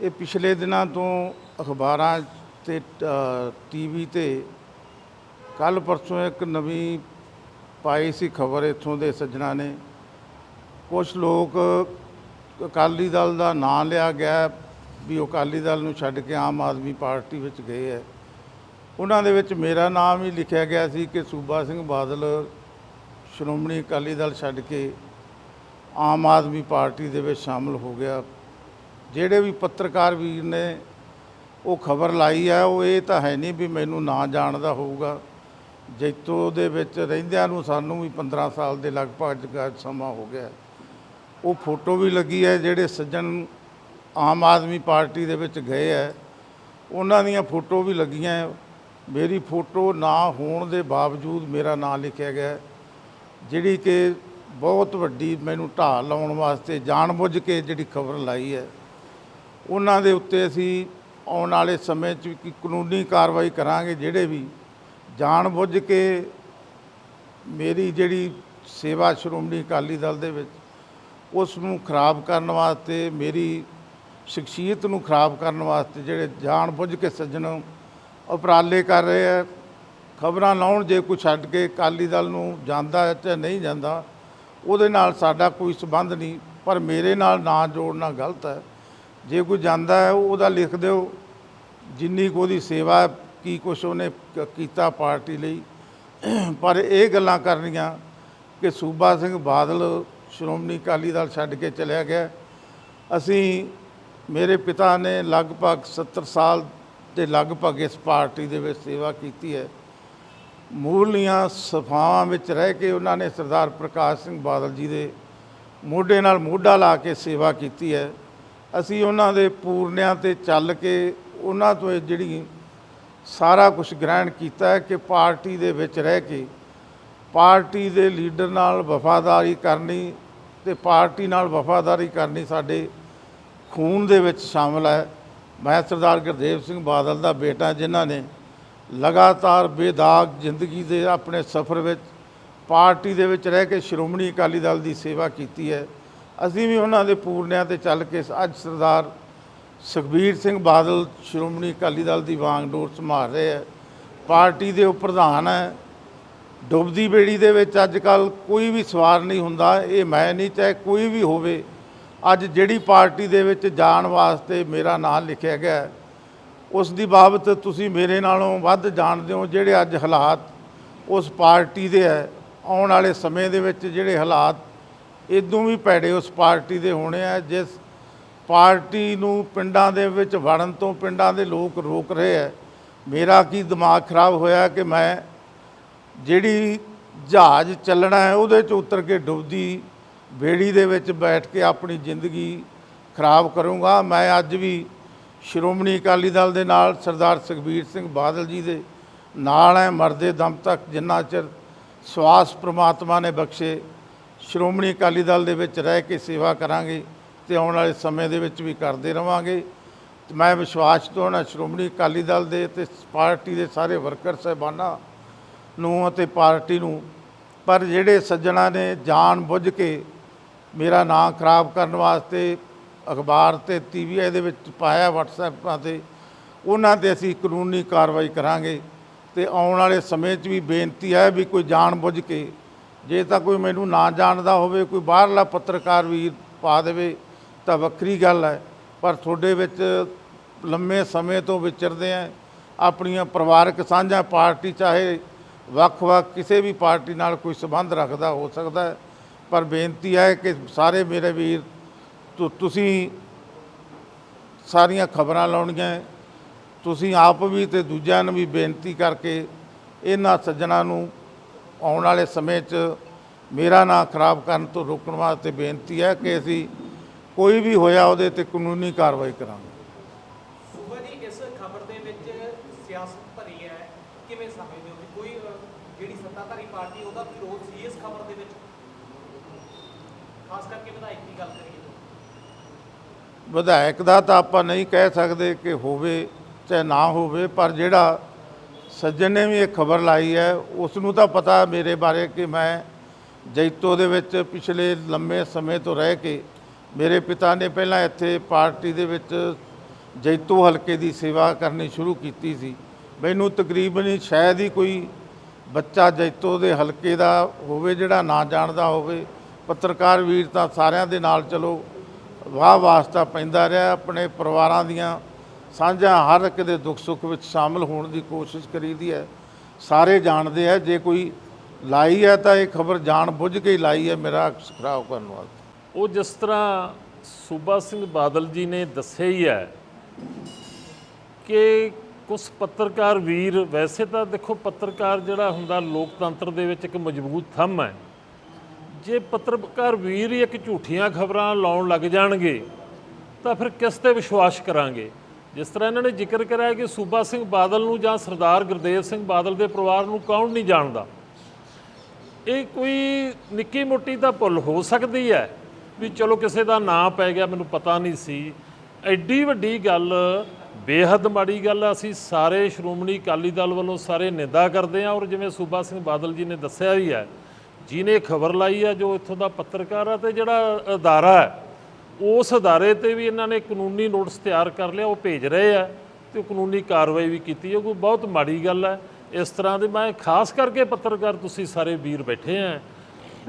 ਇਹ ਪਿਛਲੇ ਦਿਨਾਂ ਤੋਂ ਅਖਬਾਰਾਂ ਤੇ ਟੀਵੀ ਤੇ ਕੱਲ ਪਰਸੋਂ ਇੱਕ ਨਵੀਂ ਪਾਈ ਸੀ ਖਬਰ ਇੱਥੋਂ ਦੇ ਸੱਜਣਾ ਨੇ। ਕੁਝ ਲੋਕ ਅਕਾਲੀ ਦਲ ਦਾ ਨਾਂ ਲਿਆ ਗਿਆ ਵੀ ਉਹ ਅਕਾਲੀ ਦਲ ਨੂੰ ਛੱਡ ਕੇ ਆਮ ਆਦਮੀ ਪਾਰਟੀ ਵਿੱਚ ਗਏ ਹੈ। ਉਹਨਾਂ ਦੇ ਵਿੱਚ ਮੇਰਾ ਨਾਮ ਹੀ ਲਿਖਿਆ ਗਿਆ ਸੀ ਕਿ ਸੂਬਾ ਸਿੰਘ ਬਾਦਲ ਸ਼੍ਰੋਮਣੀ ਅਕਾਲੀ ਦਲ ਛੱਡ ਕੇ ਆਮ ਆਦਮੀ ਪਾਰਟੀ ਦੇ ਵਿੱਚ ਸ਼ਾਮਲ ਹੋ ਗਿਆ। ਜਿਹੜੇ ਵੀ ਪੱਤਰਕਾਰ ਵੀਰ ਨੇ ਉਹ ਖਬਰ ਲਾਈ ਹੈ ਉਹ ਇਹ ਤਾਂ ਹੈ ਨਹੀਂ ਵੀ ਮੈਨੂੰ ਨਾ ਜਾਣਦਾ ਹੋਊਗਾ। ਜੈਤੋ ਦੇ ਵਿੱਚ ਰਹਿੰਦਿਆਂ ਨੂੰ ਸਾਨੂੰ ਵੀ 15 ਸਾਲ ਦੇ ਲਗਭਗ ਜ- ਸਮਾਂ ਹੋ ਗਿਆ। ਉਹ ਫੋਟੋ ਵੀ ਲੱਗੀ ਹੈ, ਜਿਹੜੇ ਸੱਜਣ ਆਮ ਆਦਮੀ ਪਾਰਟੀ ਦੇ ਵਿੱਚ ਗਏ ਹੈ, ਉਹਨਾਂ ਦੀਆਂ ਫੋਟੋ ਵੀ ਲੱਗੀਆਂ ਮੇਰੀ ਫੋਟੋ ਨਾ ਹੋਣ ਦੇ ਬਾਵਜੂਦ ਮੇਰਾ ਨਾਂ ਲਿਖਿਆ ਗਿਆ ਜਿਹੜੀ ਕਿ ਬਹੁਤ ਵੱਡੀ ਮੈਨੂੰ ਢਾਲ ਲਾਉਣ ਵਾਸਤੇ, ਜਾਣਬੁੱਝ ਕੇ ਜਿਹੜੀ ਖਬਰ ਲਾਈ ਹੈ। ਉਹਨਾਂ ਦੇ ਉੱਤੇ ਅਸੀਂ ਆਉਣ ਵਾਲੇ ਸਮੇਂ 'ਚ ਕਿ ਕਾਨੂੰਨੀ ਕਾਰਵਾਈ ਕਰਾਂਗੇ, ਜਿਹੜੇ ਵੀ ਜਾਣ ਬੁੱਝ ਕੇ ਮੇਰੀ ਜਿਹੜੀ ਸੇਵਾ ਸ਼੍ਰੋਮਣੀ ਅਕਾਲੀ ਦਲ ਦੇ ਵਿੱਚ ਉਸ ਨੂੰ ਖਰਾਬ ਕਰਨ ਵਾਸਤੇ, ਮੇਰੀ ਸ਼ਖਸੀਅਤ ਨੂੰ ਖਰਾਬ ਕਰਨ ਵਾਸਤੇ ਜਿਹੜੇ ਜਾਣ ਬੁੱਝ ਕੇ ਸੱਜਣ ਉਪਰਾਲੇ ਕਰ ਰਹੇ ਆ, ਖਬਰਾਂ ਲਾਉਣ ਜੇ ਕੋਈ ਛੱਡ ਕੇ ਅਕਾਲੀ ਦਲ ਨੂੰ ਜਾਂਦਾ ਹੈ ਤੇ ਨਹੀਂ ਜਾਂਦਾ, ਉਹਦੇ ਨਾਲ ਸਾਡਾ ਕੋਈ ਸਬੰਧ ਨਹੀਂ, ਪਰ ਮੇਰੇ ਨਾਲ ਨਾ ਜੋੜਨਾ ਗਲਤ ਹੈ। ਜੇ ਕੋਈ ਜਾਂਦਾ ਹੈ, ਉਹਦਾ ਲਿਖ ਦਿਓ। ਜਿੰਨੀ ਕੁ ਉਹਦੀ ਸੇਵਾ ਕੀ ਕੁਛ ਉਹਨੇ ਕ- ਕੀਤਾ ਪਾਰਟੀ ਲਈ। ਪਰ ਇਹ ਗੱਲਾਂ ਕਰਨੀਆਂ ਕਿ ਸੂਬਾ ਸਿੰਘ ਬਾਦਲ ਸ਼੍ਰੋਮਣੀ ਅਕਾਲੀ ਦਲ ਛੱਡ ਕੇ ਚਲਿਆ ਗਿਆ। ਅਸੀਂ, ਮੇਰੇ ਪਿਤਾ ਨੇ ਲਗਭਗ 70 ਸਾਲ ਦੇ ਲਗਭਗ ਇਸ ਪਾਰਟੀ ਦੇ ਵਿੱਚ ਸੇਵਾ ਕੀਤੀ ਹੈ। ਮੂਲੀਆਂ ਸਫਾਵਾਂ ਵਿੱਚ ਰਹਿ ਕੇ ਉਹਨਾਂ ਨੇ ਸਰਦਾਰ ਪ੍ਰਕਾਸ਼ ਸਿੰਘ ਬਾਦਲ ਜੀ ਦੇ ਮੋਢੇ ਨਾਲ ਮੋਢਾ ਲਾ ਕੇ ਸੇਵਾ ਕੀਤੀ ਹੈ। ਅਸੀਂ ਉਹਨਾਂ ਦੇ ਪੂਰਨਿਆਂ ਤੇ ਚੱਲ ਕੇ ਉਹਨਾਂ ਤੋਂ ਇਹ ਜਿਹੜੀ ਸਾਰਾ ਕੁਝ ਗ੍ਰਹਿਣ ਕੀਤਾ ਹੈ ਕਿ ਪਾਰਟੀ ਦੇ ਵਿੱਚ ਰਹਿ ਕੇ ਪਾਰਟੀ ਦੇ ਲੀਡਰ ਨਾਲ ਵਫਾਦਾਰੀ ਕਰਨੀ ਤੇ ਪਾਰਟੀ ਨਾਲ ਵਫਾਦਾਰੀ ਕਰਨੀ ਸਾਡੇ ਖੂਨ ਦੇ ਵਿੱਚ ਸ਼ਾਮਲ ਹੈ। ਮੈਂ ਸਰਦਾਰ ਗੁਰਦੇਵ ਸਿੰਘ ਬਾਦਲ ਦਾ ਬੇਟਾ ਜਿਨ੍ਹਾਂ ਨੇ ਲਗਾਤਾਰ ਬੇਦਾਗ ਜ਼ਿੰਦਗੀ ਦੇ ਆਪਣੇ ਸਫ਼ਰ ਵਿੱਚ ਪਾਰਟੀ ਦੇ ਵਿੱਚ ਰਹਿ ਕੇ ਸ਼੍ਰੋਮਣੀ ਅਕਾਲੀ ਦਲ ਦੀ ਸੇਵਾ ਕੀਤੀ ਹੈ। ਅਸੀਂ ਵੀ ਉਹਨਾਂ ਦੇ ਪੂਰਨਿਆਂ ਤੇ ਚੱਲ ਕੇ ਅੱਜ ਸਰਦਾਰ ਸੁਖਬੀਰ ਸਿੰਘ ਬਾਦਲ, ਸ਼੍ਰੋਮਣੀ ਅਕਾਲੀ ਦਲ ਦੀ ਵਾਂਗ ਡੋਰ ਸੰਭਾਲ ਰਹੇ ਹੈ। ਪਾਰਟੀ ਦੇ ਉਹ ਪ੍ਰਧਾਨ ਹੈ। ਡੁੱਬਦੀ ਬੇੜੀ ਦੇ ਵਿੱਚ ਅੱਜ ਕੱਲ ਕੋਈ ਵੀ ਸਵਾਰ ਨਹੀਂ ਹੁੰਦਾ, ਇਹ ਮੈਂ ਨਹੀਂ ਚਾਹੇ ਕੋਈ ਵੀ ਹੋਵੇ। ਅੱਜ ਜਿਹੜੀ ਪਾਰਟੀ ਦੇ ਵਿੱਚ ਜਾਣ ਵਾਸਤੇ ਮੇਰਾ ਨਾਮ ਲਿਖਿਆ ਗਿਆ ਉਸ ਦੀ ਬਾਬਤ ਤੁਸੀਂ ਮੇਰੇ ਨਾਲੋਂ ਵੱਧ ਜਾਣਦੇ ਹੋ ਜਿਹੜੇ ਅੱਜ ਹਾਲਾਤ ਉਸ ਪਾਰਟੀ ਦੇ ਹੈ। ਆਉਣ ਵਾਲੇ ਸਮੇਂ ਦੇ ਵਿੱਚ ਜਿਹੜੇ ਹਾਲਾਤ ਇਦੋਂ ਵੀ ਭੈੜੇ ਉਸ ਪਾਰਟੀ ਦੇ ਹੋਣੇ ਆ, ਜਿਸ ਪਾਰਟੀ ਨੂੰ ਪਿੰਡਾਂ ਦੇ ਵਿੱਚ ਵੜਨ ਤੋਂ ਪਿੰਡਾਂ ਦੇ ਲੋਕ ਰੋਕ ਰਹੇ ਹੈ ਮੇਰਾ ਕੀ ਦਿਮਾਗ ਖਰਾਬ ਹੋਇਆ ਕਿ ਮੈਂ ਜਿਹੜੀ ਜਹਾਜ਼ ਚੱਲਣਾ ਹੈ, ਉਹਦੇ 'ਚ ਉਤਰ ਕੇ ਡੁੱਬਦੀ ਬੇੜੀ ਦੇ ਵਿੱਚ ਬੈਠ ਕੇ ਆਪਣੀ ਜ਼ਿੰਦਗੀ ਖਰਾਬ ਕਰੂੰਗਾ। ਮੈਂ ਅੱਜ ਵੀ ਸ਼੍ਰੋਮਣੀ ਅਕਾਲੀ ਦਲ ਦੇ ਨਾਲ ਸਰਦਾਰ ਸੁਖਬੀਰ ਸਿੰਘ ਬਾਦਲ ਜੀ ਦੇ ਨਾਲ ਹੈ, ਮਰਦੇ ਦਮ ਤੱਕ ਜਿੰਨਾ ਚਿਰ ਸਵਾਸ ਪ੍ਰਮਾਤਮਾ ਨੇ ਬਖਸ਼ੇ। ਸ਼੍ਰੋਮਣੀ ਅਕਾਲੀ ਦਲ ਦੇ ਵਿੱਚ ਰਹਿ ਕੇ ਸੇਵਾ ਕਰਾਂਗੇ ਤੇ ਆਉਣ ਵਾਲੇ ਸਮੇਂ ਦੇ ਵਿੱਚ ਵੀ ਕਰਦੇ ਰਵਾਂਗੇ। ਮੈਂ ਵਿਸ਼ਵਾਸ ਤੋਂ ਸ਼੍ਰੋਮਣੀ ਅਕਾਲੀ ਦਲ ਦੇ ਤੇ ਪਾਰਟੀ ਦੇ ਸਾਰੇ ਵਰਕਰ ਸਹਿਬਾਨਾਂ ਨੂੰ ਅਤੇ ਪਾਰਟੀ ਨੂੰ, ਪਰ ਜਿਹੜੇ ਸੱਜਣਾ ਨੇ ਜਾਣ ਬੁੱਝ ਕੇ ਮੇਰਾ ਨਾਂ ਖਰਾਬ ਕਰਨ ਵਾਸਤੇ ਅਖਬਾਰ ਤੇ ਟੀਵੀ ਇਹਦੇ ਵਿੱਚ ਪਾਇਆ WhatsApp ਤੇ, ਉਹਨਾਂ ਤੇ ਅਸੀਂ ਕਾਨੂੰਨੀ ਕਾਰਵਾਈ ਕਰਾਂਗੇ ਤੇ ਆਉਣ ਵਾਲੇ ਸਮੇਂ 'ਚ ਵੀ ਬੇਨਤੀ ਹੈ ਵੀ ਕੋਈ ਜਾਣ ਬੁੱਝ ਕੇ ਜੇ ਤਾਂ ਕੋਈ ਮੈਨੂੰ ਨਾ ਜਾਣਦਾ ਹੋਵੇ, ਕੋਈ ਬਾਹਰਲਾ ਪੱਤਰਕਾਰ ਵੀਰ ਪਾ ਦੇਵੇ, ਤਾਂ ਵੱਖਰੀ ਗੱਲ ਹੈ। ਪਰ ਤੁਹਾਡੇ ਵਿੱਚ ਲੰਮੇ ਸਮੇਂ ਤੋਂ ਵਿਚਰਦੇ ਆ, ਆਪਣੀਆਂ ਪਰਿਵਾਰਕ ਸਾਂਝਾਂ ਪਾਰਟੀ ਚਾਹੇ ਵੱਖ-ਵੱਖ ਕਿਸੇ ਵੀ ਪਾਰਟੀ ਨਾਲ ਕੋਈ ਸੰਬੰਧ ਰੱਖਦਾ ਹੋ ਸਕਦਾ ਹੈ। ਪਰ ਬੇਨਤੀ ਹੈ ਕਿ ਸਾਰੇ ਮੇਰੇ ਵੀਰ ਤੁਸੀਂ ਸਾਰੀਆਂ ਖਬਰਾਂ ਲਾਉਣੀਆਂ ਤੁਸੀਂ ਆਪ ਵੀ ਤੇ ਦੂਜਿਆਂ ਨੂੰ ਵੀ ਬੇਨਤੀ ਕਰਕੇ ਇਹਨਾਂ ਸੱਜਣਾ ਨੂੰ ਆਉਣ ਵਾਲੇ ਸਮੇਂ 'ਚ ਮੇਰਾ ਨਾਂ ਖਰਾਬ ਕਰਨ ਤੋਂ ਰੋਕਣ ਵਾਸਤੇ ਬੇਨਤੀ ਹੈ ਕਿ ਅਸੀਂ ਕੋਈ ਵੀ ਹੋਇਆ ਉਹਦੇ ਤੇ ਕਾਨੂੰਨੀ ਕਾਰਵਾਈ ਕਰਾਂਗੇ। ਸੂਬਾ ਜੀ ਇਸ ਖਬਰ ਦੇ ਵਿੱਚ ਸਿਆਸਤ ਭਰੀ ਹੈ। ਕਿਵੇਂ ਸਮਝਦੇ ਹੋ ਵੀ ਕੋਈ ਅ, ਜਿਹੜੀ ਸੱਤਾਧਾਰੀ ਪਾਰਟੀ ਉਹਦਾ ਵਿਰੋਧ ਸੀ ਇਸ ਖਬਰ ਦੇ ਵਿੱਚ? ਖਾਸ ਕਰਕੇ ਵਿਧਾਇਕ ਦੀ ਗੱਲ ਕਰੀਏ ਤਾਂ। ਵਿਧਾਇਕ ਦਾ ਤਾਂ ਆਪਾਂ ਨਹੀਂ ਕਹਿ ਸਕਦੇ ਕਿ ਹੋਵੇ ਚਾਹੇ ਨਾ ਹੋਵੇ ਪਰ ਜਿਹੜਾ ਸੱਜਣ ਨੇ ਵੀ ਇਹ ਖਬਰ ਲਾਈ ਹੈ। ਉਸ ਨੂੰ ਤਾਂ ਪਤਾ ਮੇਰੇ ਬਾਰੇ ਕਿ ਮੈਂ ਜੈਤੋ ਦੇ ਵਿੱਚ ਪਿਛਲੇ ਲੰਮੇ ਸਮੇਂ ਤੋਂ ਰਹਿ ਕੇ ਮੇਰੇ ਪਿਤਾ ਨੇ ਪਹਿਲਾਂ ਇੱਥੇ ਪਾਰਟੀ ਦੇ ਵਿੱਚ ਜੈਤੋ ਹਲਕੇ ਦੀ ਸੇਵਾ ਕਰਨੀ ਸ਼ੁਰੂ ਕੀਤੀ ਸੀ। ਮੈਨੂੰ ਤਕਰੀਬਨ ਹੀ ਸ਼ਾਇਦ ਹੀ ਕੋਈ ਬੱਚਾ ਜੈਤੋ ਦੇ ਹਲਕੇ ਦਾ ਹੋਵੇ, ਜਿਹੜਾ ਨਾ ਜਾਣਦਾ ਹੋਵੇ। ਪੱਤਰਕਾਰ ਵੀਰ ਤਾਂ ਸਾਰਿਆਂ ਦੇ ਨਾਲ ਚਲੋ ਵਾਹ ਵਾਸਤਾ ਪੈਂਦਾ ਰਿਹਾ। ਆਪਣੇ ਪਰਿਵਾਰਾਂ ਦੀਆਂ ਸਾਂਝਾ ਹਰ ਇੱਕ ਦੇ ਦੁੱਖ ਸੁੱਖ ਵਿੱਚ ਸ਼ਾਮਲ ਹੋਣ ਦੀ ਕੋਸ਼ਿਸ਼ ਕਰੀਦੀ ਹੈ। ਸਾਰੇ ਜਾਣਦੇ ਆ ਜੇ ਕੋਈ ਲਾਈ ਹੈ ਤਾਂ ਇਹ ਖਬਰ ਜਾਣ ਬੁੱਝ ਕੇ ਹੀ ਲਾਈ ਹੈ। ਮੇਰਾ ਖਰਾਬ ਕਰਨ ਵਾਸਤੇ ਉਹ ਜਿਸ ਤਰ੍ਹਾਂ ਸੂਬਾ ਸਿੰਘ ਬਾਦਲ ਜੀ ਨੇ ਦੱਸਿਆ ਹੀ ਹੈ ਕਿ ਕੁਝ ਪੱਤਰਕਾਰ ਵੀਰ, ਵੈਸੇ ਤਾਂ ਦੇਖੋ ਪੱਤਰਕਾਰ ਜਿਹੜਾ ਹੁੰਦਾ ਲੋਕਤੰਤਰ ਦੇ ਵਿੱਚ ਇੱਕ ਮਜ਼ਬੂਤ ਥੰਮ ਹੈ। ਜੇ ਪੱਤਰਕਾਰ ਵੀਰ ਹੀ ਇੱਕ ਝੂਠੀਆਂ ਖਬਰਾਂ ਲਾਉਣ ਲੱਗ ਜਾਣਗੇ ਤਾਂ ਫਿਰ ਕਿਸ ਤੇ ਵਿਸ਼ਵਾਸ ਕਰਾਂਗੇ? ਜਿਸ ਤਰ੍ਹਾਂ ਇਹਨਾਂ ਨੇ ਜ਼ਿਕਰ ਕਰਿਆ ਕਿ ਸੂਬਾ ਸਿੰਘ ਬਾਦਲ ਨੂੰ ਜਾਂ ਸਰਦਾਰ ਗੁਰਦੇਵ ਸਿੰਘ ਬਾਦਲ ਦੇ ਪਰਿਵਾਰ ਨੂੰ ਕੌਣ ਨਹੀਂ ਜਾਣਦਾ ਇਹ ਕੋਈ ਨਿੱਕੀ ਮੋਟੀ ਤਾਂ ਭੁੱਲ ਹੋ ਸਕਦੀ ਹੈ ਵੀ ਚਲੋ ਕਿਸੇ ਦਾ ਨਾਂ ਪੈ ਗਿਆ, ਮੈਨੂੰ ਪਤਾ ਨਹੀਂ ਸੀ ਐਡੀ ਵੱਡੀ ਗੱਲ, ਬੇਹੱਦ ਮਾੜੀ ਗੱਲ ਆ। ਅਸੀਂ ਸਾਰੇ ਸ਼੍ਰੋਮਣੀ ਅਕਾਲੀ ਦਲ ਵੱਲੋਂ ਸਾਰੇ ਨਿੰਦਾ ਕਰਦੇ ਹਾਂ ਔਰ ਜਿਵੇਂ ਸੂਬਾ ਸਿੰਘ ਬਾਦਲ ਜੀ ਨੇ ਦੱਸਿਆ ਵੀ ਹੈ, ਜਿਹਨੇ ਖਬਰ ਲਾਈ ਹੈ ਜੋ ਇੱਥੋਂ ਦਾ ਪੱਤਰਕਾਰ ਆ ਤੇ ਜਿਹੜਾ ਅਦਾਰਾ ਹੈ ਉਸ ਅਦਾਰੇ ਤੇ ਵੀ ਇਹਨਾਂ ਨੇ ਕਾਨੂੰਨੀ ਨੋਟਿਸ ਤਿਆਰ ਕਰ ਲਿਆ, ਉਹ ਭੇਜ ਰਹੇ ਆ ਤੇ ਉਹ ਕਾਨੂੰਨੀ ਕਾਰਵਾਈ ਵੀ ਕੀਤੀ ਹੈ ਕੋਈ ਬਹੁਤ ਮਾੜੀ ਗੱਲ ਹੈ। ਇਸ ਤਰ੍ਹਾਂ ਦੇ ਮੈਂ ਖਾਸ ਕਰਕੇ ਪੱਤਰਕਾਰ ਤੁਸੀਂ ਸਾਰੇ ਵੀਰ ਬੈਠੇ ਆ,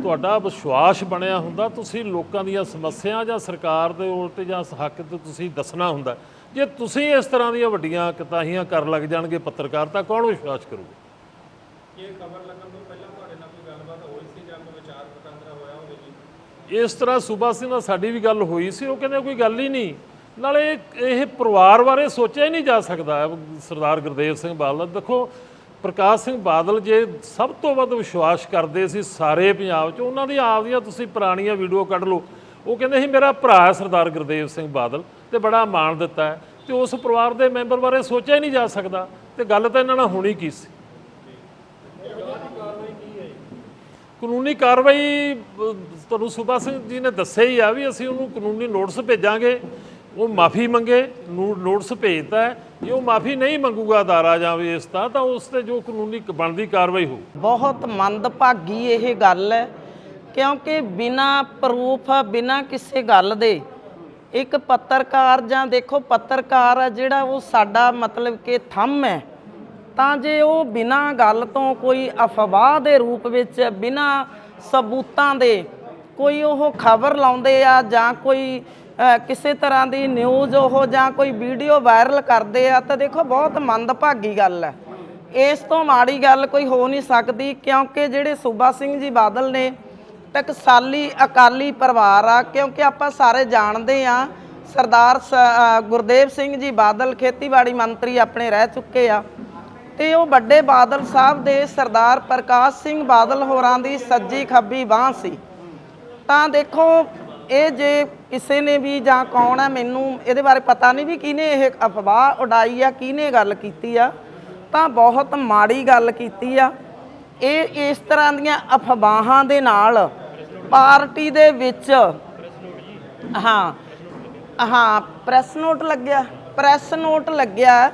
ਤੁਹਾਡਾ ਵਿਸ਼ਵਾਸ ਬਣਿਆ ਹੁੰਦਾ, ਤੁਸੀਂ ਲੋਕਾਂ ਦੀਆਂ ਸਮੱਸਿਆ ਜਾਂ ਸਰਕਾਰ ਦੇ ਉਲਟ ਜਾਂ ਹੱਕ ਤੇ ਤੁਸੀਂ ਦੱਸਣਾ ਹੁੰਦਾ। ਜੇ ਤੁਸੀਂ ਇਸ ਤਰ੍ਹਾਂ ਦੀਆਂ ਵੱਡੀਆਂ ਕਤਾਹੀਆਂ ਕਰਨ ਲੱਗ ਜਾਣਗੇ ਪੱਤਰਕਾਰ, ਤਾਂ ਕੌਣ ਵਿਸ਼ਵਾਸ ਕਰੂਗਾ? ਇਸ ਤਰ੍ਹਾਂ ਸੂਬਾ ਸਿੰਘ ਨਾਲ ਸਾਡੀ ਵੀ ਗੱਲ ਹੋਈ ਸੀ, ਉਹ ਕਹਿੰਦੇ ਕੋਈ ਗੱਲ ਹੀ ਨਹੀਂ। ਨਾਲੇ ਇਹ ਪਰਿਵਾਰ ਬਾਰੇ ਸੋਚਿਆ ਹੀ ਨਹੀਂ ਜਾ ਸਕਦਾ, ਸਰਦਾਰ ਗੁਰਦੇਵ ਸਿੰਘ ਬਾਦਲ। ਦੇਖੋ, ਪ੍ਰਕਾਸ਼ ਸਿੰਘ ਬਾਦਲ ਜੇ ਸਭ ਤੋਂ ਵੱਧ ਵਿਸ਼ਵਾਸ ਕਰਦੇ ਸੀ ਸਾਰੇ ਪੰਜਾਬ 'ਚ, ਉਹਨਾਂ ਦੀ ਆਪਦੀਆਂ ਤੁਸੀਂ ਪੁਰਾਣੀਆਂ ਵੀਡੀਓ ਕੱਢ ਲਓ। ਉਹ ਕਹਿੰਦੇ ਸੀ, ਮੇਰਾ ਭਰਾ ਹੈ ਸਰਦਾਰ ਗੁਰਦੇਵ ਸਿੰਘ ਬਾਦਲ ਤੇ ਬੜਾ ਮਾਣ ਦਿੱਤਾ ਹੈ। ਤੇ ਉਸ ਪਰਿਵਾਰ ਦੇ ਮੈਂਬਰ ਬਾਰੇ ਸੋਚਿਆ ਹੀ ਨਹੀਂ ਜਾ ਸਕਦਾ। ਤੇ ਗੱਲ ਤਾਂ ਇਹਨਾਂ ਨਾਲ ਹੋਣੀ ਕੀ ਸੀ? ਕਾਨੂੰਨੀ ਕਾਰਵਾਈ ਅਹ, ਤੁਹਾਨੂੰ ਸੁਭਾ ਸਿੰਘ ਜੀ ਨੇ ਦੱਸਿਆ ਹੀ ਆ ਵੀ ਅਸੀਂ ਉਹਨੂੰ ਕਾਨੂੰਨੀ ਨੋਟਿਸ ਭੇਜਾਂਗੇ ਉਹ ਮਾਫੀ ਮੰਗੇ ਨੋ- ਨੋਟਿਸ ਭੇਜਤਾ ਹੈ। ਜੇ ਉਹ ਮਾਫੀ ਨਹੀਂ ਮੰਗੂਗਾ ਅਦਾਰਾ ਜਾਂ ਵੀ ਇਸ ਤਾਂ ਤਾਂ ਉਸ ਤੇ ਜੋ ਕਾਨੂੰਨੀ ਬਣਦੀ ਕਾਰਵਾਈ ਹੋਊ। ਬਹੁਤ ਮੰਦਭਾਗੀ ਇਹ ਗੱਲ ਹੈ ਕਿਉਂਕਿ ਬਿਨਾ ਪ੍ਰੂਫ ਬਿਨਾ ਕਿਸੇ ਗੱਲ ਦੇ ਇੱਕ ਪੱਤਰਕਾਰ ਜਾਂ ਦੇਖੋ ਪੱਤਰਕਾਰ ਆ ਜਿਹੜਾ ਉਹ ਸਾਡਾ ਮਤਲਬ ਕਿ ਥੰਮ ਹੈ। ਤਾਂ ਜੇ ਉਹ ਬਿਨਾਂ ਗੱਲ ਤੋਂ ਕੋਈ ਅਫਵਾਹ ਦੇ ਰੂਪ ਵਿੱਚ, ਬਿਨਾਂ ਸਬੂਤਾਂ ਦੇ ਕੋਈ ਉਹ ਖਬਰ ਲਾਉਂਦੇ ਆ ਜਾਂ ਕੋਈ ਕਿਸੇ ਤਰ੍ਹਾਂ ਦੀ ਨਿਊਜ਼ ਉਹ ਜਾਂ ਕੋਈ ਵੀਡੀਓ ਵਾਇਰਲ ਕਰਦੇ ਆ, ਤਾਂ ਦੇਖੋ ਬਹੁਤ ਮੰਦਭਾਗੀ ਗੱਲ ਹੈ। ਇਸ ਤੋਂ ਮਾੜੀ ਗੱਲ ਕੋਈ ਹੋ ਨਹੀਂ ਸਕਦੀ ਕਿਉਂਕਿ ਜਿਹੜੇ ਸੂਬਾ ਸਿੰਘ ਜੀ ਬਾਦਲ ਨੇ, ਟਕਸਾਲੀ ਅਕਾਲੀ ਪਰਿਵਾਰ ਆ, ਕਿਉਂਕਿ ਆਪਾਂ ਸਾਰੇ ਜਾਣਦੇ ਆ, ਸਰਦਾਰ ਸ- ਗੁਰਦੇਵ ਸਿੰਘ ਜੀ ਬਾਦਲ ਖੇਤੀਬਾੜੀ ਮੰਤਰੀ ਆਪਣੇ ਰਹਿ ਚੁੱਕੇ ਆ। ਤੇ ਉਹ ਵੱਡੇ ਬਾਦਲ ਸਾਹਿਬ ਦੇ ਸਰਦਾਰ ਪ੍ਰਕਾਸ਼ ਸਿੰਘ ਬਾਦਲ ਹੋਰਾਂ ਦੀ ਸੱਜੀ ਖੱਬੀ ਬਾਹ ਸੀ। ਤਾਂ ਦੇਖੋ, ਇਹ ਜੇ ਕਿਸੇ ਨੇ ਵੀ ਜਾਂ ਕੌਣ ਹੈ, ਮੈਨੂੰ ਇਹਦੇ ਬਾਰੇ ਪਤਾ ਨਹੀਂ ਵੀ ਕਿਹਨੇ ਇਹ ਅਫਵਾਹ ਉਡਾਈ ਆ, ਕਿਹਨੇ ਗੱਲ ਕੀਤੀ ਆ। ਤਾਂ ਬਹੁਤ ਮਾੜੀ ਗੱਲ ਕੀਤੀ ਆ। ਇਹ ਇਸ ਤਰ੍ਹਾਂ ਦੀਆਂ ਅਫਵਾਹਾਂ ਦੇ ਨਾਲ ਪਾਰਟੀ ਦੇ ਵਿੱਚ, ਹਾਂ ਹਾਂ, ਪ੍ਰੈਸ ਨੋਟ ਲੱਗਿਆ, ਪ੍ਰੈਸ ਨੋਟ ਲੱਗਿਆ।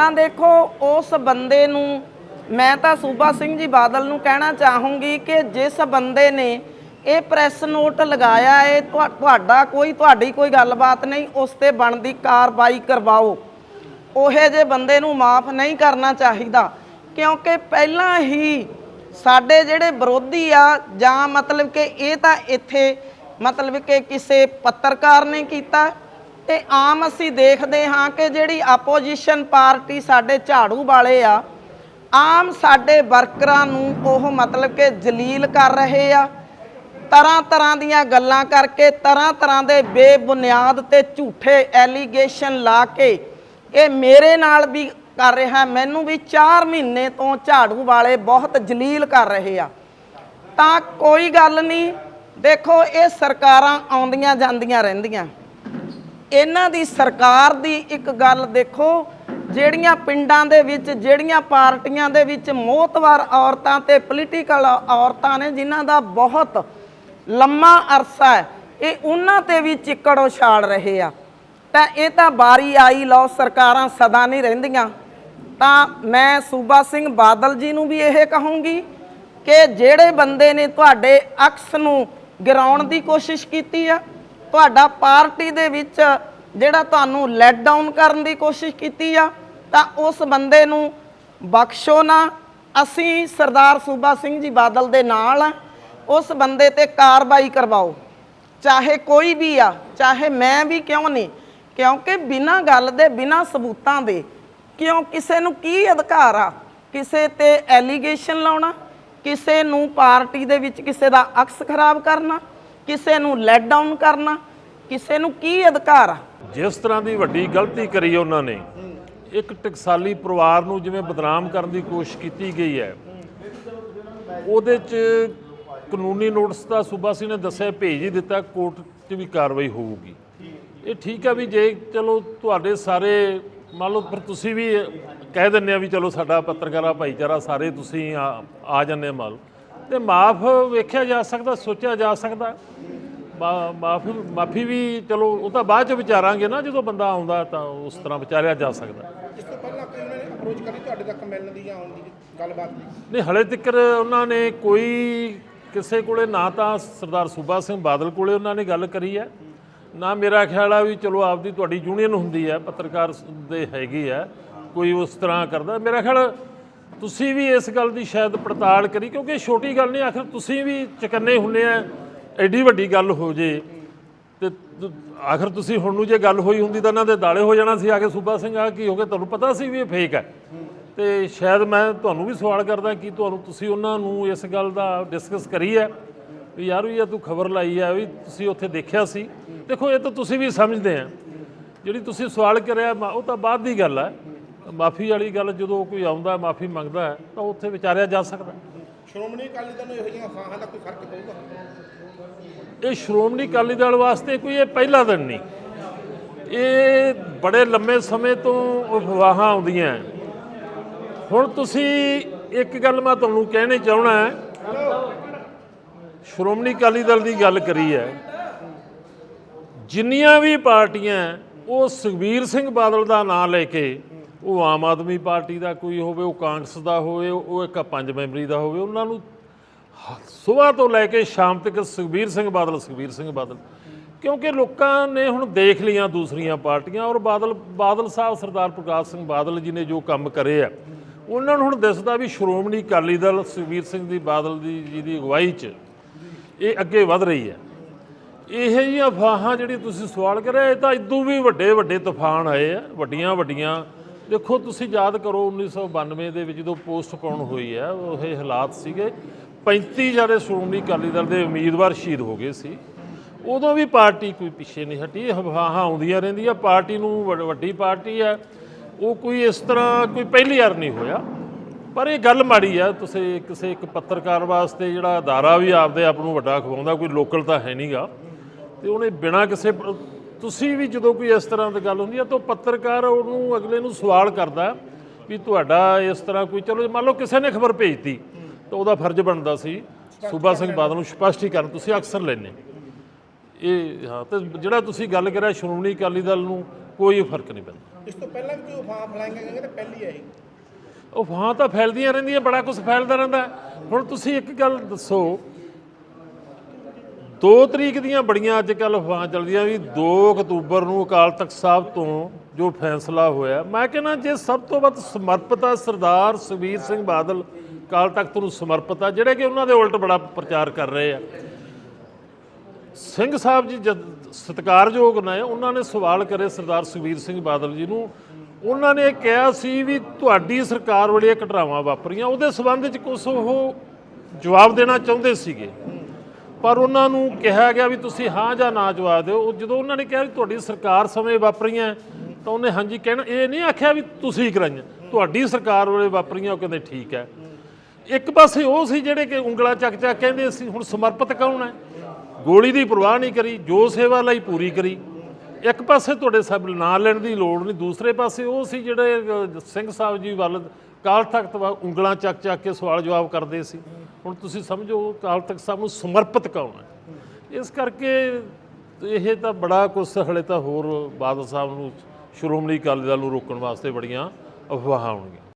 ਤਾਂ ਦੇਖੋ, ਉਸ ਬੰਦੇ ਨੂੰ ਮੈਂ ਤਾਂ ਸੂਬਾ ਸਿੰਘ ਜੀ ਬਾਦਲ ਨੂੰ ਕਹਿਣਾ ਚਾਹੂੰਗੀ ਕਿ ਜਿਸ ਬੰਦੇ ਨੇ ਇਹ ਪ੍ਰੈਸ ਨੋਟ ਲਗਾਇਆ ਹੈ, ਤੁਹਾ- ਤੁਹਾਡਾ ਕੋਈ, ਤੁਹਾਡੀ ਕੋਈ ਗੱਲਬਾਤ ਨਹੀਂ, ਉਸ ਤੇ ਬਣਦੀ ਕਾਰਵਾਈ ਕਰਵਾਓ। ਉਹੇ ਜੇ ਬੰਦੇ ਨੂੰ ਮਾਫ ਨਹੀਂ ਕਰਨਾ ਚਾਹੀਦਾ, ਕਿਉਂਕਿ ਪਹਿਲਾਂ ਹੀ ਸਾਡੇ ਜਿਹੜੇ ਵਿਰੋਧੀ ਆ, ਜਾਂ ਮਤਲਬ ਕਿ ਇਹ ਤਾਂ ਇੱਥੇ ਮਤਲਬ ਕਿ ਕਿਸੇ ਪੱਤਰਕਾਰ ਨੇ ਕੀਤਾ ਤੇ ਆਮ ਅਸੀਂ ਦੇਖਦੇ ਹਾਂ ਕਿ ਜਿਹੜੀ ਆਪੋਜੀਸ਼ਨ ਪਾਰਟੀ ਸਾਡੇ ਝਾੜੂ ਵਾਲੇ ਆ, ਆਮ ਸਾਡੇ ਵਰਕਰਾਂ ਨੂੰ ਉਹ ਮਤਲਬ ਕਿ ਜਲੀਲ ਕਰ ਰਹੇ ਆ। ਤਰ੍ਹਾਂ ਤਰ੍ਹਾਂ ਦੀਆਂ ਗੱਲਾਂ ਕਰਕੇ, ਤਰ੍ਹਾਂ ਤਰ੍ਹਾਂ ਦੇ ਬੇਬੁਨਿਆਦ ਤੇ ਝੂਠੇ ਐਲੀਗੇਸ਼ਨ ਲਾ ਕੇ ਇਹ ਮੇਰੇ ਨਾਲ ਵੀ ਕਰ ਰਿਹਾ, ਮੈਨੂੰ ਵੀ 4 ਮਹੀਨੇ ਤੋਂ ਝਾੜੂ ਵਾਲੇ ਬਹੁਤ ਜਲੀਲ ਕਰ ਰਹੇ ਆ। ਤਾਂ ਕੋਈ ਗੱਲ ਨਹੀਂ, ਦੇਖੋ ਇਹ ਸਰਕਾਰਾਂ ਆਉਂਦੀਆਂ ਜਾਂਦੀਆਂ ਰਹਿੰਦੀਆਂ। ਇਹਨਾਂ ਦੀ ਸਰਕਾਰ ਦੀ ਇੱਕ ਗੱਲ ਦੇਖੋ, ਜਿਹੜੀਆਂ ਪਿੰਡਾਂ ਦੇ ਵਿੱਚ, ਜਿਹੜੀਆਂ ਪਾਰਟੀਆਂ ਦੇ ਵਿੱਚ ਮੋਹਤਵਾਰ ਔਰਤਾਂ ਤੇ ਪੋਲੀਟੀਕਲ ਔਰਤਾਂ ਨੇ, ਜਿਨ੍ਹਾਂ ਦਾ ਬਹੁਤ ਲੰਮਾ ਅਰਸਾ ਹੈ, ਇਹ ਉਹਨਾਂ ਤੇ ਵੀ ਚਿੱਕੜ ਉਛਾਲ ਰਹੇ ਆ। ਤਾਂ ਇਹ ਤਾਂ ਬਾਰੀ ਆਈ, ਲਓ, ਸਰਕਾਰਾਂ ਸਦਾ ਨਹੀਂ ਰਹਿੰਦੀਆਂ। ਤਾਂ ਮੈਂ ਸੂਬਾ ਸਿੰਘ ਬਾਦਲ ਜੀ ਨੂੰ ਵੀ ਇਹ ਕਹੂੰਗੀ ਕਿ ਜਿਹੜੇ ਬੰਦੇ ਨੇ ਤੁਹਾਡੇ ਅਕਸ ਨੂੰ ਗਿਰਾਉਣ ਦੀ ਕੋਸ਼ਿਸ਼ ਕੀਤੀ ਆ ਤੁਹਾਡਾ ਪਾਰਟੀ ਦੇ ਵਿੱਚ ਜਿਹੜਾ ਤੁਹਾਨੂੰ ਲੈਟ ਡਾਊਨ ਕਰਨ ਦੀ ਕੋਸ਼ਿਸ਼ ਕੀਤੀ ਆ, ਤਾਂ ਉਸ ਬੰਦੇ ਨੂੰ ਬਖਸ਼ੋ ਨਾ। ਅਸੀਂ ਸਰਦਾਰ ਸੂਬਾ ਸਿੰਘ ਜੀ ਬਾਦਲ ਦੇ ਨਾਲ ਆ। ਉਸ ਬੰਦੇ ਤੇ ਕਾਰਵਾਈ ਕਰਵਾਓ। ਚਾਹੇ ਕੋਈ ਵੀ ਆ, ਚਾਹੇ ਮੈਂ ਵੀ ਕਿਉਂ ਨਹੀਂ, ਕਿਉਂਕਿ ਬਿਨਾਂ ਗੱਲ ਦੇ, ਬਿਨਾਂ ਸਬੂਤਾਂ ਦੇ ਕਿਉਂ ਕਿਸੇ ਨੂੰ ਕੀ ਅਧਿਕਾਰ ਆ? ਕਿਸੇ ਤੇ ਐਲੀਗੇਸ਼ਨ ਲਾਉਣਾ, ਕਿਸੇ ਨੂੰ ਪਾਰਟੀ ਦੇ ਵਿੱਚ ਕਿਸੇ ਦਾ ਅਕਸ ਖਰਾਬ ਕਰਨਾ ਕਿਸੇ ਨੂੰ ਲੈਟ ਡਾਊਨ ਕਰਨਾ, ਕਿਸੇ ਨੂੰ ਕੀ ਅਧਿਕਾਰ ਆ? ਜਿਸ ਤਰ੍ਹਾਂ ਦੀ ਵੱਡੀ ਗਲਤੀ ਕਰੀ ਉਹਨਾਂ ਨੇ, ਇੱਕ ਟਕਸਾਲੀ ਪਰਿਵਾਰ ਨੂੰ ਜਿਵੇਂ ਬਦਨਾਮ ਕਰਨ ਦੀ ਕੋਸ਼ਿਸ਼ ਕੀਤੀ ਗਈ ਹੈ, ਉਹਦੇ 'ਚ ਕਾਨੂੰਨੀ ਨੋਟਿਸ ਤਾਂ ਸੂਬਾ ਸਿੰਘ ਨੇ ਦੱਸਿਆ, ਭੇਜ ਹੀ ਦਿੱਤਾ, ਕੋਰਟ 'ਚ ਵੀ ਕਾਰਵਾਈ ਹੋਊਗੀ। ਇਹ ਠੀਕ ਆ ਵੀ ਜੇ, ਚਲੋ, ਤੁਹਾਡੇ ਸਾਰੇ, ਮੰਨ ਲਓ ਫਿਰ ਤੁਸੀਂ ਵੀ ਕਹਿ ਦਿੰਦੇ ਆ ਵੀ ਚਲੋ ਸਾਡਾ ਪੱਤਰਕਾਰਾ, ਭਾਈਚਾਰਾ ਸਾਰੇ ਤੁਸੀਂ ਆ ਆ ਜਾਂਦੇ ਆ ਮੰਨ ਲਓ। ਤੇ ਮਾਫ ਵੇਖਿਆ ਜਾ ਸਕਦਾ ਸੋਚਿਆ ਜਾ ਸਕਦਾ। ਮਾਫੀ ਮਾਫੀ ਵੀ ਚਲੋ ਉਹ ਤਾਂ ਬਾਅਦ ਚ ਵਿਚਾਰਾਂਗੇ ਨਾ ਜਦੋਂ ਬੰਦਾ ਆਉਂਦਾ ਤਾਂ ਉਸ ਤਰ੍ਹਾਂ ਵਿਚਾਰਿਆ ਜਾ ਸਕਦਾ। ਇਸ ਤੋਂ ਪਹਿਲਾਂ ਕੋਈ ਉਹਨਾਂ ਨੇ ਅਪਰੋਚ ਕਰੀ ਤੁਹਾਡੇ ਤੱਕ ਮਿਲਣ ਦੀ ਜਾਂ ਆਉਣ ਦੀ ਗੱਲਬਾਤ ਦੀ? ਨਹੀਂ ਹਲੇ ਤੱਕ ਉਹਨਾਂ ਨੇ ਕੋਈ ਕਿਸੇ ਕੋਲੇ ਨਾ ਤਾਂ ਸਰਦਾਰ ਸੂਬਾ ਸਿੰਘ ਬਾਦਲ ਕੋਲੇ ਉਹਨਾਂ ਨੇ ਗੱਲ ਕਰੀ ਹੈ। ਨਾ ਮੇਰਾ ਖਿਆਲ ਆ ਵੀ ਚਲੋ ਆਪਦੀ ਤੁਹਾਡੀ ਯੂਨੀਅਨ ਹੁੰਦੀ ਹੈ ਪੱਤਰਕਾਰ ਦੇ ਹੈਗੀ ਹੈ ਕੋਈ ਉਸ ਤਰ੍ਹਾਂ ਕਰਦਾ। ਮੇਰਾ ਖਿਆਲ ਤੁਸੀਂ ਵੀ ਇਸ ਗੱਲ ਦੀ ਸ਼ਾਇਦ ਪੜਤਾਲ ਕਰੀ, ਕਿਉਂਕਿ ਇਹ ਛੋਟੀ ਗੱਲ ਨਹੀਂ, ਆਖਰ ਤੁਸੀਂ ਵੀ ਚਕੰਨੇ ਹੁੰਨੇ ਆ, ਐਡੀ ਵੱਡੀ ਗੱਲ ਹੋ ਜੇ। ਤੇ ਤ- ਆਖਰ ਤੁਸੀਂ ਹੁਣ ਨੂੰ ਜੇ ਗੱਲ ਹੋਈ ਹੁੰਦੀ ਤਾਂ ਇਹਨਾਂ ਦੇ ਦਾਲੇ ਹੋ ਜਾਣਾ ਸੀ, ਆ ਕੇ ਸੂਬਾ ਸਿੰਘ ਆ ਕੀ ਹੋ ਗਿਆ? ਤੁਹਾਨੂੰ ਪਤਾ ਸੀ ਵੀ ਇਹ ਫੇਕ ਹੈ। ਤੇ ਸ਼ਾਇਦ ਮੈਂ ਤੁਹਾਨੂੰ ਵੀ ਸਵਾਲ ਕਰਦਾ ਕਿ ਤੁਹਾਨੂੰ ਤੁਸੀਂ ਉਹਨਾਂ ਨੂੰ ਇਸ ਗੱਲ ਦਾ ਡਿਸਕਸ ਕਰੀ ਹੈ? ਵੀ ਯਾਰ, ਵੀ ਇਹ ਤੂੰ ਖਬਰ ਲਾਈ ਹੈ, ਵੀ ਤੁਸੀਂ ਉੱਥੇ ਦੇਖਿਆ ਸੀ। ਦੇਖੋ, ਇਹ ਤਾਂ ਤੁਸੀਂ ਵੀ ਸਮਝਦੇ ਆ। ਜਿਹੜੀ ਤੁਸੀਂ ਸਵਾਲ ਕਰਿਆ, ਮਾ- ਉਹ ਤਾਂ ਬਾਅਦ ਦੀ ਗੱਲ ਹੈ। ਮਾਫੀ ਵਾਲੀ ਗੱਲ ਜਦੋਂ ਕੋਈ ਆਉਂਦਾ ਮਾਫੀ ਮੰਗਦਾ ਹੈ ਤਾਂ ਉੱਥੇ ਵਿਚਾਰਿਆ ਜਾ ਸਕਦਾ ਸ਼੍ਰੋਮਣੀ ਅਕਾਲੀ ਦਲ ਨੂੰ ਇਹੋ ਜਿਹੀਆਂ ਫਾਹਾਂ ਦਾ ਕੋਈ ਫ਼ਰਕ ਪਊਗਾ? ਇਹ ਸ਼੍ਰੋਮਣੀ ਅਕਾਲੀ ਦਲ ਵਾਸਤੇ ਕੋਈ ਇਹ ਪਹਿਲਾ ਦਿਨ ਨਹੀਂ। ਇਹ ਬੜੇ ਲੰਮੇ ਸਮੇਂ ਤੋਂ ਅਫਵਾਹਾਂ ਆਉਂਦੀਆਂ ਹੁਣ ਤੁਸੀਂ ਇੱਕ ਗੱਲ ਮੈਂ ਤੁਹਾਨੂੰ ਕਹਿਣੀ ਚਾਹਣਾ ਹੈ ਸ਼੍ਰੋਮਣੀ ਅਕਾਲੀ ਦਲ ਦੀ ਗੱਲ ਕਰੀ ਹੈ। ਜਿੰਨੀਆਂ ਵੀ ਪਾਰਟੀਆਂ ਉਹ ਸੁਖਬੀਰ ਸਿੰਘ ਬਾਦਲ ਦਾ ਨਾਮ ਲੈ ਕੇ ਉਹ ਆਮ ਆਦਮੀ ਪਾਰਟੀ ਦਾ ਕੋਈ ਹੋਵੇ, ਉਹ ਕਾਂਗਰਸ ਦਾ ਹੋਵੇ, ਉਹ ਇੱਕ ਪੰਜ ਮੈਂਬਰੀ ਦਾ ਹੋਵੇ, ਉਹਨਾਂ ਨੂੰ ਸਵੇਰ ਤੋਂ ਲੈ ਕੇ ਸ਼ਾਮ ਤੱਕ ਸੁਖਬੀਰ ਸਿੰਘ ਬਾਦਲ, ਸੁਖਬੀਰ ਸਿੰਘ ਬਾਦਲ। ਕਿਉਂਕਿ ਲੋਕਾਂ ਨੇ ਹੁਣ ਦੇਖ ਲਈਆਂ ਦੂਸਰੀਆਂ ਪਾਰਟੀਆਂ ਔਰ ਬਾਦਲ ਬਾਦਲ ਸਾਹਿਬ ਸਰਦਾਰ ਪ੍ਰਕਾਸ਼ ਸਿੰਘ ਬਾਦਲ ਜੀ ਨੇ ਜੋ ਕੰਮ ਕਰੇ ਆ, ਉਹਨਾਂ ਨੂੰ ਹੁਣ ਦਿਸਦਾ ਵੀ ਸ਼੍ਰੋਮਣੀ ਅਕਾਲੀ ਦਲ ਸੁਖਬੀਰ ਸਿੰਘ ਦੀ, ਬਾਦਲ ਦੀ, ਜੀ ਦੀ ਅਗਵਾਈ 'ਚ ਇਹ ਅੱਗੇ ਵਧ ਰਹੀ ਹੈ। ਇਹ ਜਿਹੀਆਂ ਅਫਵਾਹਾਂ ਜਿਹੜੀ ਤੁਸੀਂ ਸਵਾਲ ਕਰਿਆ ਇਹ ਤਾਂ ਇਦੋਂ ਵੀ ਵੱਡੇ ਵੱਡੇ ਤੂਫਾਨ ਆਏ ਆ ਵੱਡੀਆਂ ਵੱਡੀਆਂ ਦੇਖੋ, ਤੁਸੀਂ ਯਾਦ ਕਰੋ 1992 ਦੇ ਵਿੱਚ ਜਦੋਂ ਪੋਸਟਪੋਨ ਹੋਈ ਹੈ, ਉਹ ਇਹ ਹਾਲਾਤ ਸੀਗੇ। 35 ਜਿਹੜੇ ਸ਼੍ਰੋਮਣੀ ਅਕਾਲੀ ਦਲ ਦੇ ਉਮੀਦਵਾਰ ਸ਼ਹੀਦ ਹੋ ਗਏ ਸੀ। ਉਦੋਂ ਵੀ ਪਾਰਟੀ ਕੋਈ ਪਿੱਛੇ ਨਹੀਂ ਹਟੀ, ਇਹ ਅਫਵਾਹਾਂ ਆਉਂਦੀਆਂ ਰਹਿੰਦੀਆਂ। ਪਾਰਟੀ ਨੂੰ ਵੱਡ- ਵੱਡੀ ਪਾਰਟੀ ਹੈ। ਉਹ ਕੋਈ ਇਸ ਤਰ੍ਹਾਂ ਕੋਈ ਪਹਿਲੀ ਵਾਰ ਨਹੀਂ ਹੋਇਆ। ਪਰ ਇਹ ਗੱਲ ਮਾੜੀ ਆ, ਤੁਸੀਂ ਕਿਸੇ ਇੱਕ ਪੱਤਰਕਾਰ ਵਾਸਤੇ ਜਿਹੜਾ ਅਦਾਰਾ ਵੀ ਆਪਦੇ ਆਪ ਨੂੰ ਵੱਡਾ ਖਵਾਉਂਦਾ, ਕੋਈ ਲੋਕਲ ਤਾਂ ਹੈ ਨਹੀਂਗਾ ਤੇ ਉਹਨੇ ਬਿਨਾਂ ਕਿਸੇ ਤੁਸੀਂ ਵੀ ਜਦੋਂ ਕੋਈ ਇਸ ਤਰ੍ਹਾਂ ਦੀ ਗੱਲ ਹੁੰਦੀ ਆ ਤਾਂ ਪੱਤਰਕਾਰ ਉਹਨੂੰ ਅਗਲੇ ਨੂੰ ਸਵਾਲ ਕਰਦਾ ਵੀ ਤੁਹਾਡਾ ਇਸ ਤਰ੍ਹਾਂ ਕੋਈ ਚਲੋ ਮੰਨ ਲਓ ਕਿਸੇ ਨੇ ਖਬਰ ਭੇਜਤੀ ਤਾਂ ਉਹਦਾ ਫਰਜ਼ ਬਣਦਾ ਸੀ ਸੂਬਾ ਸਿੰਘ ਬਾਦਲ ਨੂੰ ਸਪਸ਼ਟੀਕਰਨ ਤੁਸੀਂ ਅਕਸਰ ਲੈਣੇ ਇਹ ਹਾਂ ਤੇ ਜਿਹੜਾ ਤੁਸੀਂ ਗੱਲ ਕਰਿਆ ਸ਼੍ਰੋਮਣੀ ਅਕਾਲੀ ਦਲ ਨੂੰ ਕੋਈ ਫ਼ਰਕ ਨਹੀਂ ਪੈਂਦਾ। ਇਸ ਤੋਂ ਪਹਿਲਾਂ ਵੀ ਕੋਈ ਫਾਹਾਂ ਫਲਾਈਆਂ ਗਈਆਂ ਤੇ ਪਹਿਲੀ ਹੈ ਇਹ ਉਹ ਫਾਂ ਤਾਂ ਫੈਲਦੀਆਂ ਰਹਿੰਦੀਆਂ ਬੜਾ ਕੁਝ ਫੈਲਦਾ ਰਹਿੰਦਾ। ਹੁਣ ਤੁਸੀਂ ਇੱਕ ਗੱਲ ਦੱਸੋ 2 ਤਰੀਕ ਦੀਆਂ ਬੜੀਆਂ ਅੱਜ ਕੱਲ ਅਫਵਾਹਾਂ ਚੱਲਦੀਆਂ ਵੀ 2 ਅਕਤੂਬਰ ਨੂੰ ਅਕਾਲ ਤਖਤ ਸਾਹਿਬ ਤੋਂ ਜੋ ਫੈਸਲਾ ਹੋਇਆ, ਮੈਂ ਕਹਿੰਦਾ ਜੇ ਸਭ ਤੋਂ ਵੱਧ ਸਮਰਪਿਤ ਆ ਸਰਦਾਰ ਸੁਖਬੀਰ ਸਿੰਘ ਬਾਦਲ ਅਕਾਲ ਤਖਤ ਨੂੰ ਸਮਰਪਿਤ ਆ, ਜਿਹੜੇ ਕਿ ਉਹਨਾਂ ਦੇ ਉਲਟ ਬੜਾ ਪ੍ਰਚਾਰ ਕਰ ਰਹੇ ਆ। ਸਿੰਘ ਸਾਹਿਬ ਜੀ ਜਦ ਸਤਿਕਾਰਯੋਗ ਨੇ, ਉਹਨਾਂ ਨੇ ਸਵਾਲ ਕਰੇ ਸਰਦਾਰ ਸੁਖਬੀਰ ਸਿੰਘ ਬਾਦਲ ਜੀ ਨੂੰ। ਉਹਨਾਂ ਨੇ ਕਿਹਾ ਸੀ ਵੀ ਤੁਹਾਡੀ ਸਰਕਾਰ ਵੇਲੇ ਇਹ ਘਟਨਾਵਾਂ ਵਾਪਰੀਆਂ, ਉਹਦੇ ਸੰਬੰਧ ਵਿੱਚ ਕੁਝ ਉਹ ਜਵਾਬ ਦੇਣਾ ਚਾਹੁੰਦੇ ਸੀਗੇ। ਪਰ ਉਹਨਾਂ ਨੂੰ ਕਿਹਾ ਗਿਆ ਵੀ ਤੁਸੀਂ ਹਾਂ ਜਾਂ ਨਾ ਜਵਾਬ ਦਿਓ। ਉਹ ਜਦੋਂ ਉਹਨਾਂ ਨੇ ਕਿਹਾ ਵੀ ਤੁਹਾਡੀ ਸਰਕਾਰ ਸਮੇਂ ਵਾਪਰੀਆਂ, ਤਾਂ ਉਹਨੇ ਹਾਂਜੀ ਕਹਿਣਾ, ਇਹ ਨਹੀਂ ਆਖਿਆ ਵੀ ਤੁਸੀਂ ਕਰਾਈਆਂ। ਤੁਹਾਡੀ ਸਰਕਾਰ ਵੇਲੇ ਵਾਪਰੀਆਂ, ਉਹ ਕਹਿੰਦੇ ਠੀਕ ਹੈ। ਇੱਕ ਪਾਸੇ ਉਹ ਸੀ ਜਿਹੜੇ ਕਿ ਉਂਗਲਾ ਚੱਕ ਚੱਕ ਕਹਿੰਦੇ ਅਸੀਂ ਹੁਣ ਸਮਰਪਿਤ ਕੌਣ ਹੈ? ਗੋਲੀ ਦੀ ਪਰਵਾਹ ਨਹੀਂ ਕਰੀ, ਜੋ ਸੇਵਾ ਲਈ ਪੂਰੀ ਕਰੀ। ਇੱਕ ਪਾਸੇ ਤੁਹਾਡੇ ਸਭ ਨਾਂ ਲੈਣ ਦੀ ਲੋੜ ਨਹੀਂ, ਦੂਸਰੇ ਪਾਸੇ ਉਹ ਸੀ ਜਿਹੜੇ ਸਿੰਘ ਸਾਹਿਬ ਜੀ ਵੱਲ ਕਾਲ ਤਖਤ ਵੱਲ ਉਂਗਲਾਂ ਚੱਕ ਚੱਕ ਕੇ ਸਵਾਲ ਜਵਾਬ ਕਰਦੇ ਸੀ। ਹੁਣ ਤੁਸੀਂ ਸਮਝੋ, ਕਾਲ ਤਖਤ ਸਾਹਿਬ ਨੂੰ ਸਮਰਪਿਤ ਕੌਣ ਹੈ? ਇਸ ਕਰਕੇ ਇਹ ਤਾਂ ਬੜਾ ਕੁਝ ਹਲੇ ਤਾਂ ਹੋਰ ਬਾਦਲ ਸਾਹਿਬ ਨੂੰ ਸ਼੍ਰੋਮਣੀ ਅਕਾਲੀ ਦਲ ਨੂੰ ਰੋਕਣ ਵਾਸਤੇ ਬੜੀਆਂ ਅਫਵਾਹਾਂ ਹੋਣਗੀਆਂ